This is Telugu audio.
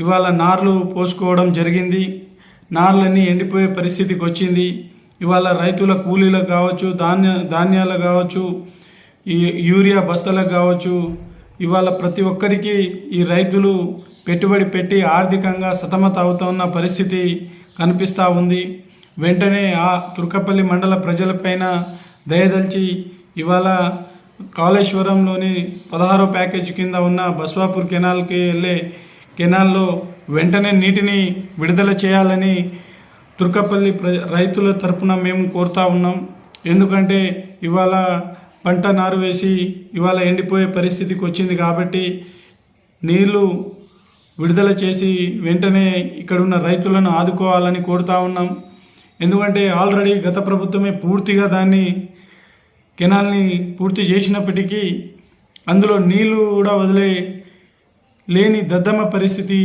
ఇవాళ నార్లు పోసుకోవడం జరిగింది. నార్లన్నీ ఎండిపోయే పరిస్థితికి వచ్చింది. ఇవాళ రైతుల కూలీలకు కావచ్చు ధాన్య ధాన్యాలకు కావచ్చు ఈ యూరియా బస్తలకు కావచ్చు ఇవాళ ప్రతి ఒక్కరికి ఈ రైతులు పెట్టుబడి పెట్టి ఆర్థికంగా సతమత అవుతున్న పరిస్థితి కనిపిస్తూ ఉంది. వెంటనే ఆ తుర్కపల్లి మండల ప్రజలపైన దయదలిచి ఇవాళ కాళేశ్వరంలోని పదహారో ప్యాకేజ్ కింద ఉన్న బస్వాపూర్ కెనాల్కి వెళ్ళే కెనాల్లో వెంటనే నీటిని విడుదల చేయాలని తుర్కపల్లి ప్ర రైతుల తరపున మేము కోరుతా ఉన్నాం. ఎందుకంటే ఇవాళ పంట నారు వేసి ఇవాళ ఎండిపోయే పరిస్థితికి వచ్చింది కాబట్టి నీళ్ళు విడుదల చేసి వెంటనే ఇక్కడున్న రైతులను ఆదుకోవాలని కోరుతా ఉన్నాం. ఎందుకంటే ఆల్రెడీ గత ప్రభుత్వమే పూర్తిగా దాన్ని కెనాల్ని పూర్తి చేసినప్పటికీ అందులో నీళ్ళు కూడా వదిలే లేని దద్దమ్మ పరిస్థితి